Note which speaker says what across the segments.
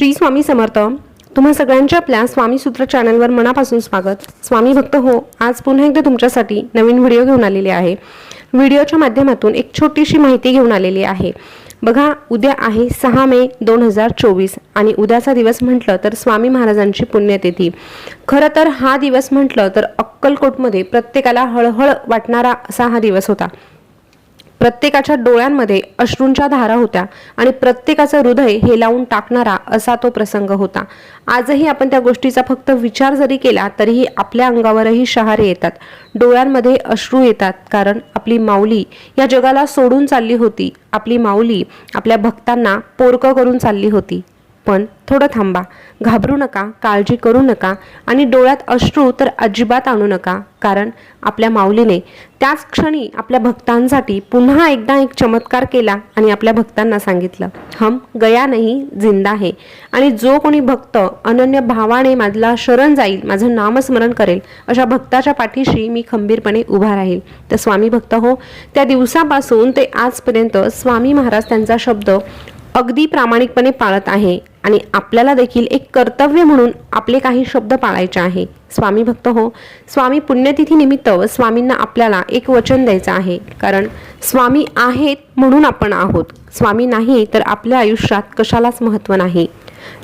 Speaker 1: श्री स्वामी समर्थ. तुम्हा सगळ्यांच्या आपल्या स्वामी सूत्र चॅनलवर मनापासून स्वागत. स्वामी भक्त हो आज पुन्हा एकदा तुमच्यासाठी नवीन व्हिडिओ घेऊन आलेले आहे. व्हिडिओच्या माध्यमातून एक छोटीशी माहिती घेऊन आलेली आहे. बघा उद्या आहे सहा मे दोन हजार चोवीस आणि उद्याचा दिवस म्हटलं तर स्वामी महाराजांची पुण्यतिथी. खरं तर हा दिवस म्हटलं तर अक्कलकोटमध्ये प्रत्येकाला हळहळ वाटणारा असा हा दिवस होता. प्रत्येकाच्या डोळ्यांमध्ये अश्रूंच्या धारा होत्या आणि प्रत्येकाचं हृदय हे लावून टाकणारा असा तो प्रसंग होता. आजही आपण त्या गोष्टीचा फक्त विचार जरी केला तरीही आपल्या अंगावरही शहारे येतात. डोळ्यांमध्ये अश्रू येतात कारण आपली माऊली या जगाला सोडून चालली होती. आपली माऊली आपल्या भक्तांना पोरकं करून चालली होती. पण थोडं थांबा. घाबरू नका काळजी करू नका आणि डोळ्यात अश्रू तर अजिबात आणू नका. कारण आपल्या माऊलीने त्याच क्षणी आपल्या भक्तांसाठी पुन्हा एकदा एक चमत्कार केला आणि आपल्या भक्तांना सांगितलं हम गया नाही जिंदा आहे आणि जो कोणी भक्त अनन्य भावाने माझला शरण जाईल माझं नामस्मरण करेल अशा भक्ताच्या पाठीशी मी खंबीरपणे उभा राहील. तर स्वामी भक्त हो त्या दिवसापासून ते आजपर्यंत स्वामी महाराज त्यांचा शब्द अगदी प्रामाणिकपणे पाळत आहे. आणि आपल्याला देखील एक कर्तव्य म्हणून आपले काही शब्द पाळायचे आहे. स्वामी भक्त हो स्वामी पुण्यतिथीनिमित्त स्वामींना आपल्याला एक वचन द्यायचं आहे. कारण स्वामी आहेत म्हणून आपण आहोत. स्वामी नाही तर आपल्या आयुष्यात कशालाच महत्त्व नाही.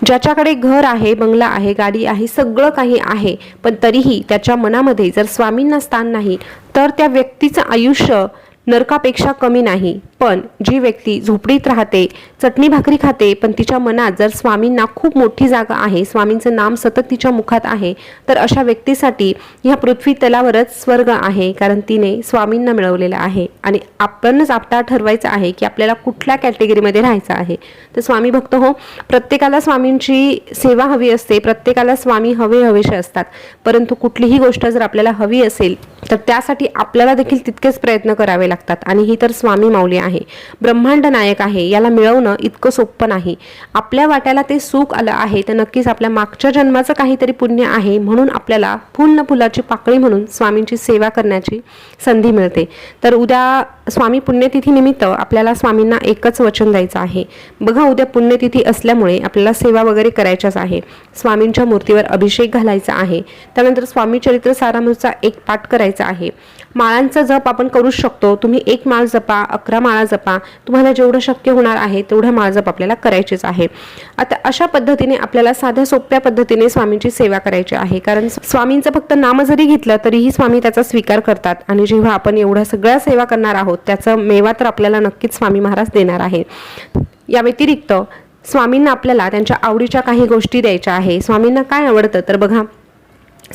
Speaker 1: ज्याच्याकडे घर आहे बंगला आहे गाडी आहे सगळं काही आहे पण तरीही त्याच्या मनामध्ये जर स्वामींना स्थान नाही तर त्या व्यक्तीचं आयुष्य नरकापेक्षा कमी नाही. पण जी व्यक्ती झोपडीत राहते चटणी भाकरी खाते पण तिच्या मनात जर स्वामींना खूप मोठी जागा आहे स्वामींचं नाम सतत तिच्या मुखात आहे तर अशा व्यक्तीसाठी ह्या पृथ्वी तलावरच स्वर्ग आहे कारण तिने स्वामींना मिळवलेलं आहे. आणि आपणच आपटा ठरवायचं आहे की आपल्याला कुठल्या कॅटेगरीमध्ये राहायचं आहे. तर स्वामी भक्त हो प्रत्येकाला स्वामींची सेवा हवी असते प्रत्येकाला स्वामी हवे हवेसे असतात. परंतु कुठलीही गोष्ट जर आपल्याला हवी असेल तर त्यासाठी आपल्याला देखील तितकेच प्रयत्न करावे लागतात. आणि ही तर स्वामी माऊली आहे ब्रह्मांड नायक आहे. याला मिळवणं इतकं सोपं नाही. आपल्या वाट्याला ते सुख आलं आहे तर नक्कीच आपल्या मागच्या जन्माचं काहीतरी पुण्य आहे म्हणून आपल्याला फुल न फुलाची पाकळी म्हणून स्वामींची सेवा करण्याची संधी मिळते. तर उद्या स्वामी पुण्यतिथीनिमित्त आपल्याला स्वामींना एकच वचन द्यायचं आहे. बघा उद्या पुण्यतिथी असल्यामुळे आपल्याला सेवा वगैरे करायच्याच आहे. स्वामींच्या मूर्तीवर अभिषेक घालायचा आहे. त्यानंतर स्वामी चरित्र सारामृतचा एक पाठ करायचा आहे. माळांचा जप आपण करू शकतो. तुम्ही एक माळ जपा अकरा माळा जपा. तुम्हाला जेवढं शक्य होणार आहे तेवढं माळ जप आपल्याला करायचेच आहे. आता अशा पद्धतीने आपल्याला साध्या सोप्या पद्धतीने स्वामींची सेवा करायची आहे. कारण स्वामींचं फक्त नाम जरी घेतलं तरीही स्वामी त्याचा स्वीकार करतात. आणि जेव्हा आपण एवढ्या सगळ्या सेवा करणार आहोत त्याचा मेवा तर आपल्याला नक्कीच स्वामी महाराज देणार आहे या व्यतिरिक्त स्वामींना आपल्याला त्यांच्या आवडीच्या काही गोष्टी द्यायच्या आहे. स्वामींना काय आवडतं? तर बघा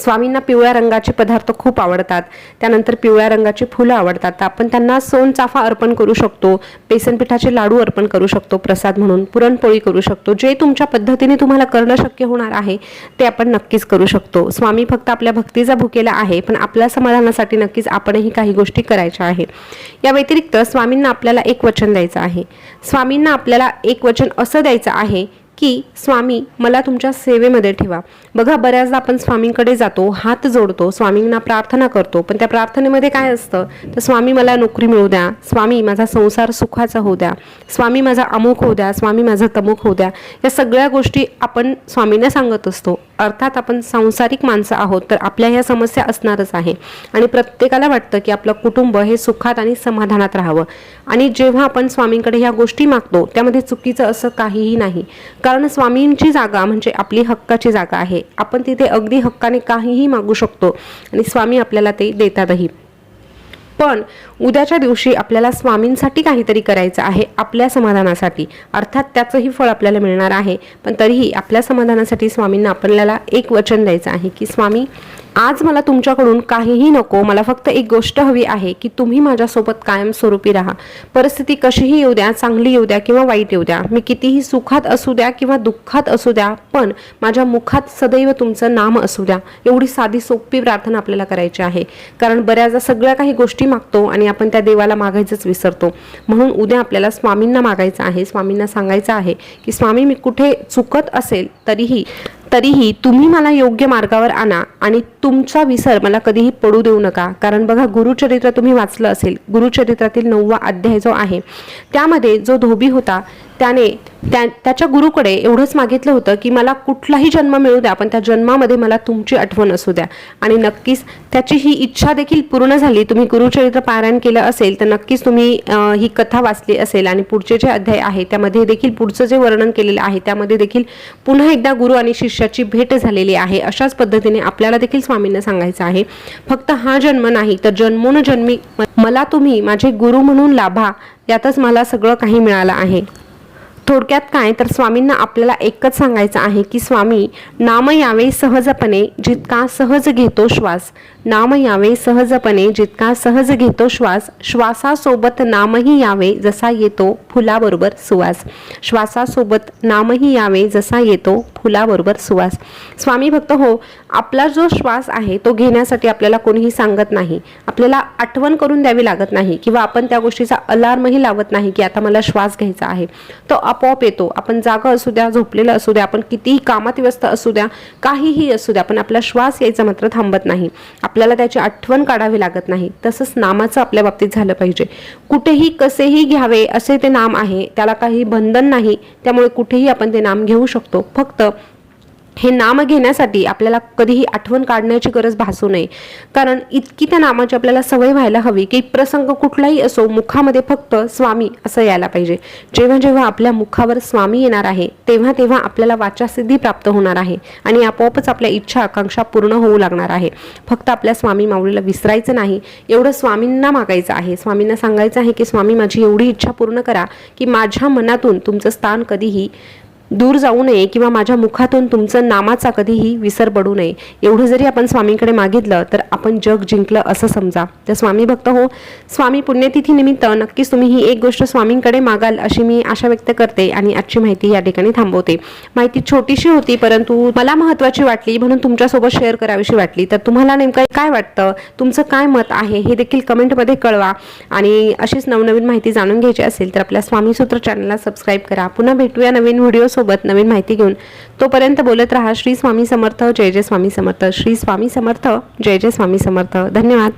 Speaker 1: स्वामींना पिवळ्या रंगाचे पदार्थ खूप आवडतात. त्यानंतर पिवळ्या रंगाची फुलं आवडतात. आपण त्यांना सोनचाफा अर्पण करू शकतो. बेसन पिठाचे लाडू अर्पण करू शकतो. प्रसाद म्हणून पुरणपोळी करू शकतो. जे तुमच्या पद्धतीने तुम्हाला करणं शक्य होणार आहे ते आपण नक्कीच करू शकतो. स्वामी फक्त आपल्या भक्तीचा भुकेला आहे पण आपल्या समाधानासाठी नक्कीच आपणही काही गोष्टी करायच्या आहे या व्यतिरिक्त स्वामींना आपल्याला एक वचन द्यायचं आहे. स्वामींना आपल्याला एक वचन असं द्यायचं आहे की स्वामी मला तुमच्या सेवेमध्ये ठेवा. बघा बऱ्याचदा आपण स्वामींकडे जातो हात जोडतो स्वामींना प्रार्थना करतो पण त्या प्रार्थनेमध्ये काय असतं? तर स्वामी मला नोकरी मिळू द्या स्वामी माझा संसार सुखाचा होऊ द्या स्वामी माझा अमुक होऊ द्या स्वामी माझा तमुक होऊ द्या या सगळ्या गोष्टी आपण स्वामींना सांगत असतो. अर्थात आपण सांसारिक माणसं आहोत तर आपल्या ह्या समस्या असणारच आहे. आणि प्रत्येकाला वाटतं की आपलं कुटुंब हे सुखात आणि समाधानात राहावं. आणि जेव्हा आपण स्वामींकडे ह्या गोष्टी मागतो त्यामध्ये चुकीचं असं काहीही नाही. कारण स्वामींची जागा म्हणजे आपली हक्काची जागा आहे. आपण तिथे अगदी हक्काने काहीही मागू शकतो आणि स्वामी आपल्याला ते देतातही. पण उद्याच्या दिवशी आपल्याला स्वामींसाठी काहीतरी करायचं आहे आपल्या समाधानासाठी. अर्थात त्याचंही फळ आपल्याला मिळणार आहे. पण तरीही आपल्या समाधानासाठी स्वामींना आपल्याला एक वचन द्यायचं आहे की स्वामी आज मला तुमच्याकडून काहीही नको मला फक्त एक गोष्ट हवी आहे की तुम्ही माझ्यासोबत कायमस्वरूपी राहा. परिस्थिती कशीही येऊ द्या चांगली येऊ द्या किंवा वाईट येऊ द्या. मी कितीही सुखात असू द्या किंवा दुःखात असू द्या पण माझ्या मुखात सदैव तुमचं नाम असू द्या. एवढी साधी सोपी प्रार्थना आपल्याला करायची आहे. कारण बऱ्याचदा सगळ्या काही गोष्टी मागतो आणि आपण त्या देवाला मागायचंच विसरतो. म्हणून उद्या आपल्याला स्वामींना मागायचं आहे. स्वामींना सांगायचं आहे की स्वामी मी कुठे चुकत असेल तरीही तरीही तुम्ही मला योग्य मार्गावर आणा आणि तुमचा विसर मला कधीही पडू देऊ नका. कारण बघा गुरुचरित्र तुम्ही वाचलं असेल गुरुचरित्रातील नववा अध्याय जो आहे त्यामध्ये जो धोबी होता त्याने त्या त्याच्या गुरुकडे एवढंच मागितलं होतं की मला कुठलाही जन्म मिळू द्या पण त्या जन्मामध्ये मला तुमची आठवण असू द्या. आणि नक्कीच त्याची ही इच्छा देखील पूर्ण झाली. तुम्ही गुरुचरित्र पारायण केलं असेल तर नक्कीच तुम्ही ही कथा वाचली असेल आणि पुढचे जे अध्याय आहे त्यामध्ये देखील पुढचं जे वर्णन केलेलं आहे त्यामध्ये देखील पुन्हा एकदा गुरु आणि शिष्य शिष्याची भेट झालेली आहे. अशाच पद्धतीने आपल्याला देखील स्वामींना सांगायचं आहे. फक्त हा जन्म नाही तर जन्मोनजन्मी मला तुम्ही माझे गुरु म्हणून लाभा यातच मला सगळं काही मिळालं आहे. थोडक्यात काय तर स्वामींना आपल्याला एकच सांगायचं आहे की स्वामी नाम यावे सहजपणे जितका सहज घेतो श्वास नाम यावे सहजपणे जितका सहज घेतो श्वास श्वासासोबत नामही यावे जसा येतो फुलाबरोबर सुवास. श्वासासोबत नामही यावे जसा येतो फुलाबरोबर सुवास. स्वामी भक्त हो आपला जो श्वास आहे तो घेण्यासाठी आपल्याला कोणीही सांगत नाही. आपल्याला आठवण करून द्यावी लागत नाही किंवा आपण त्या गोष्टीचा अलार्मही लावत नाही की आता मला श्वास घ्यायचा आहे. तो आपोआप येतो. आपण जागा असू द्या झोपलेलं असू द्या आपण कितीही कामात व्यस्त असू द्या काहीही असू द्या पण आपला श्वास यायचा मात्र थांबत नाही. आपल्याला त्याची आठवण काढावी लागत नाही. तसंच नामाचं आपल्या बाबतीत झालं पाहिजे. कुठेही कसेही घ्यावे असे ते नाम आहे त्याला काही बंधन नाही त्यामुळे कुठेही आपण ते नाम घेऊ शकतो. फक्त हे नाम घेण्यासाठी आपल्याला कधीही आठवण काढण्याची गरज भासू नये. कारण इतकी त्या नामाची आपल्याला सवय व्हायला हवी की प्रसंग कुठलाही असो मुखामध्ये फक्त स्वामी असं यायला पाहिजे. जेव्हा जेव्हा आपल्या मुखावर स्वामी येणार आहे तेव्हा तेव्हा आपल्याला वाचासिद्धी प्राप्त होणार आहे आणि आपोआपच आपल्या इच्छा आकांक्षा पूर्ण होऊ लागणार आहे. फक्त आपल्या स्वामी माऊलीला विसरायचं नाही एवढं स्वामींना मागायचं आहे. स्वामींना सांगायचं आहे की स्वामी माझी एवढी इच्छा पूर्ण करा की माझ्या मनातून तुमचं स्थान कधीही दूर जाऊ नये किंवा माझ्या मुखातून तुमचं नामाचा कधीही विसर पडू नये. एवढं जरी आपण स्वामींकडे मागितलं तर आपण जग जिंकलं असं समजा. तर स्वामी भक्त हो स्वामी पुण्यतिथी निमित्त नक्कीच तुम्ही ही एक गोष्ट स्वामींकडे मागाल अशी मी आशा व्यक्त करते आणि आजची माहिती या ठिकाणी थांबवते. माहिती छोटीशी होती परंतु मला महत्त्वाची वाटली म्हणून तुमच्यासोबत शेअर करावीशी वाटली. तर तुम्हाला नेमकं काय वाटतं? तुमचं काय मत आहे? हे देखील कमेंटमध्ये कळवा. आणि अशीच नवनवीन माहिती जाणून घ्यायची असेल तर आपल्या स्वामीसूत्र चॅनलला सबस्क्राईब करा. पुन्हा भेटूया नवीन व्हिडिओसोबत नवीन माहिती घेऊन तोपर्यंत बोलत राहा. श्री स्वामी समर्थ जय जय स्वामी समर्थ. श्री स्वामी समर्थ जय जय स्वामी समर्थ. धन्यवाद.